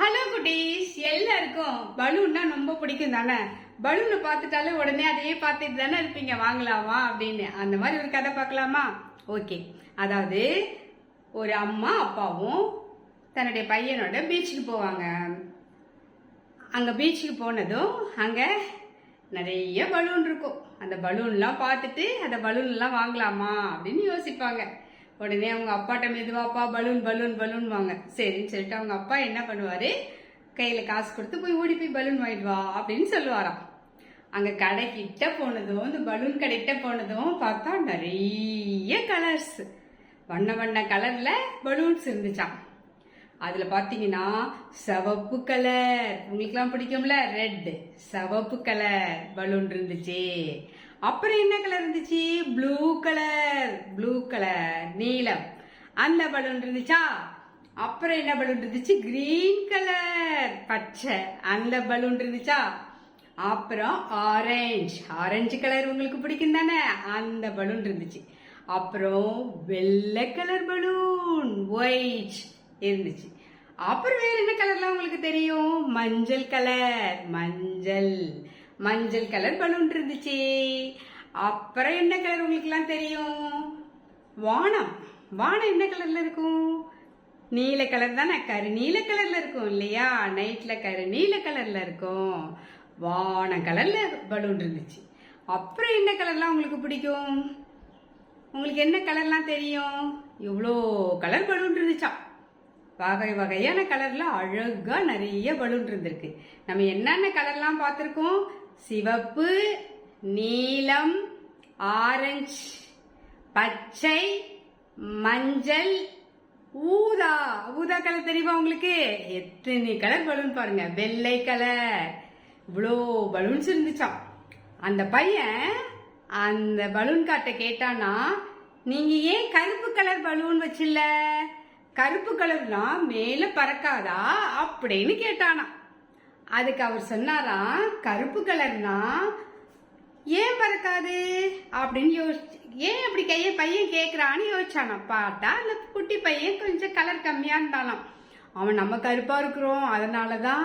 Hello குட்டீஸ். எல்லாருக்கும் பலூன்னா ரொம்ப பிடிக்கும் தானே? பலூனை பார்த்துட்டாலே உடனே அதையே பார்த்துட்டு தானே இருப்பீங்க. வாங்கலாமா அப்படின்னு. அந்த மாதிரி ஒரு கதை பார்க்கலாமா? ஓகே அதாவது ஒரு அம்மா அப்பாவும் தன்னுடைய பையனோட பீச்சுக்கு போவாங்க. அங்கே பீச்சுக்கு போனதும் அங்கே நிறைய பலூன் இருக்கும். அந்த பலூன்லாம் பார்த்துட்டு அந்த பலூன்லாம் வாங்கலாமா அப்படின்னு யோசிப்பாங்க. உடனே அவங்க அப்பாட்ட மெதுவாப்பா பலூன் பலூன் பலூன் வாங்க சரின்னு சொல்லிட்டு அவங்க அப்பா என்ன பண்ணுவாரு? கையில் காசு கொடுத்து போய் ஓடி போய் பலூன் வாங்கிட்டு வா அப்படின்னு சொல்லுவாராம். அங்கே கடைக்கிட்ட போனதும் இந்த பலூன் கடைக்கிட்ட போனதும் பார்த்தா நிறைய கலர்ஸ் வண்ண வண்ண கலரில் பலூன்ஸ் இருந்துச்சான் அதுல பாத்தீங்கன்னா சிவப்பு கலர் உங்களுக்குலாம் பிடிக்கும்ல? ரெட் சிவப்பு கலர் பலூன் இருந்துச்சு. அப்புறம் என்ன கலர் இருந்துச்சு? ப்ளூ கலர் ப்ளூ கலர் நீலம். அந்த பலூன் இருந்துச்சா? அப்புறம் என்ன பலூன் இருந்துச்சு? கிரீன் கலர் பச்சை. அந்த பலூன் இருந்துச்சா? அப்புறம் ஆரஞ்சு ஆரஞ்சு கலர் உங்களுக்கு பிடிக்கும் தானே? அந்த பலூன் இருந்துச்சு. அப்புறம் வெள்ளை கலர் பலூன் ஒயிட் இருந்துச்சு. அப்புறம் வேற என்ன கலர்லாம் உங்களுக்கு தெரியும்? மஞ்சள் கலர் மஞ்சள். மஞ்சள் கலர் பலூன் இருந்துச்சு. அப்புறம் என்ன கலர் உங்களுக்குலாம் தெரியும்? வானம். வானம் என்ன கலர்ல இருக்கும்? நீல கலர் தானே? கரு நீல கலர்ல இருக்கும் இல்லையா? நைட்ல கரு நீல கலர்ல இருக்கும். வான கலர்ல பலூன் இருந்துச்சு. அப்புறம் என்ன கலர்லாம் உங்களுக்கு பிடிக்கும்? உங்களுக்கு என்ன கலர்லாம் தெரியும்? இவ்வளோ கலர் பலூன் இருந்துச்சா? வகை வகையான கலர்ல அழகா நிறைய பலூன் இருந்திருக்கு. நம்ம என்னென்ன கலர்லாம் பார்த்துருக்கோம்? சிவப்பு நீலம் ஆரஞ்சு பச்சை மஞ்சள் ஊதா. ஊதா கலர் தெரியுமா உங்களுக்கு? எத்தனை கலர் பலூன் பாருங்க. வெள்ளை கலர் இவ்வளோ பலூன்ஸ் இருந்துச்சான் அந்த பையன் அந்த பலூன் காட்ட கேட்டானா நீங்க ஏன் கருப்பு கலர் பலூன் வச்சில்ல? கருப்பு கலர்னா மேல பறக்காதா? அப்படின்னு கேட்டானா அதுக்கு அவர் சொன்னாராம் கருப்பு கலர்னா ஏன் பறக்காது? அப்படின்னு யோசிச்சு ஏன் அப்படி கைய பையன் கேட்குறான்னு யோசிச்சானா? பார்த்தா அந்த குட்டி பையன் கொஞ்சம் கலர் கம்மியா இருந்தானாம் அவன் நம்ம கருப்பா இருக்கிறோம். அதனால தான்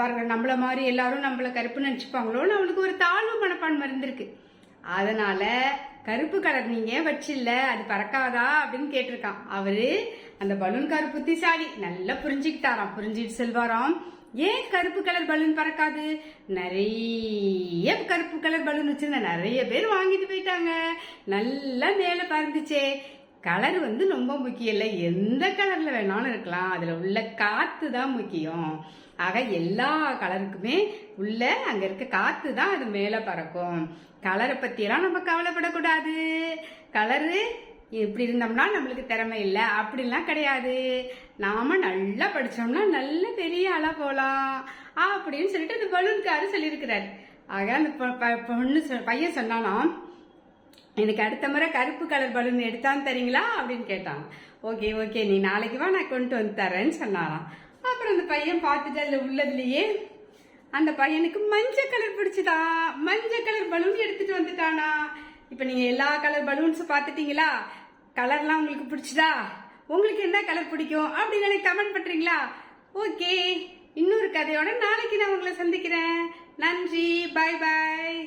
பாருங்க நம்மள மாதிரி எல்லாரும் நம்மள கருப்பு நினச்சிப்பாங்களோன்னு அவனுக்கு ஒரு தாழ்வு மனப்பான்மை இருந்திருக்கு. அதனால கருப்பு கலர் நீங்க வச்சில்ல அது பறக்காதா அப்படின்னு கேட்டிருக்கான். அவரு அந்த பலூன்காரு புத்திசாலி நல்லா புரிஞ்சுக்கிட்டாராம். புரிஞ்சுட்டு செல்வாராம். ஏன் கருப்பு கலர் பலூன் பறக்காது? நிறைய கருப்பு கலர் பலூன் வச்சிருந்த நிறைய பேர் வாங்கிட்டு போயிட்டாங்க. நல்லா மேல பறந்துச்சே. கலர் வந்து ரொம்ப முக்கியம் இல்லை. எந்த கலரில் வேணாலும் இருக்கலாம். அதில் உள்ள காற்று தான் முக்கியம். ஆக எல்லா கலருக்குமே உள்ள அங்கே இருக்க காற்று தான் அது மேலே பறக்கும். கலரை பற்றியெல்லாம் நம்ம கவலைப்படக்கூடாது. கலரு இப்படி இருந்தோம்னா நம்மளுக்கு திறமை இல்லை. அப்படிலாம் கிடையாது. நாம நல்லா படித்தோம்னா நல்ல பெரிய ஆளாக போகலாம் அப்படின்னு சொல்லிட்டு அந்த பலூன்காரு சொல்லியிருக்கிறார். ஆக அந்த ப- பொண்ணு சொ- பையன் சொன்னானா எனக்கு அடுத்த முறை கருப்பு கலர் பலூன் எடுத்தான்னு தரீங்களா அப்படின்னு கேட்டாங்க. ஓகே ஓகே நீ நாளைக்கு வா நான் கொண்டு வந்து தரேன்னு சொன்னாராம். அப்புறம் அந்த பையன் பார்த்துட்டு அதில் உள்ளதுலேயே அந்த பையனுக்கு மஞ்சள் கலர் பிடிச்சதா? மஞ்சள் கலர் பலூன் எடுத்துட்டு வந்துட்டானா? இப்போ நீங்கள் எல்லா கலர் பலூன்ஸும் பார்த்துட்டீங்களா? கலர்லாம் உங்களுக்கு பிடிச்சதா? உங்களுக்கு என்ன கலர் பிடிக்கும்? அப்படின்னு எனக்கு கமெண்ட் பண்ணுறீங்களா ஓகே இன்னொரு கதையோட நாளைக்கு நான் உங்களை சந்திக்கிறேன். நன்றி பாய் பாய்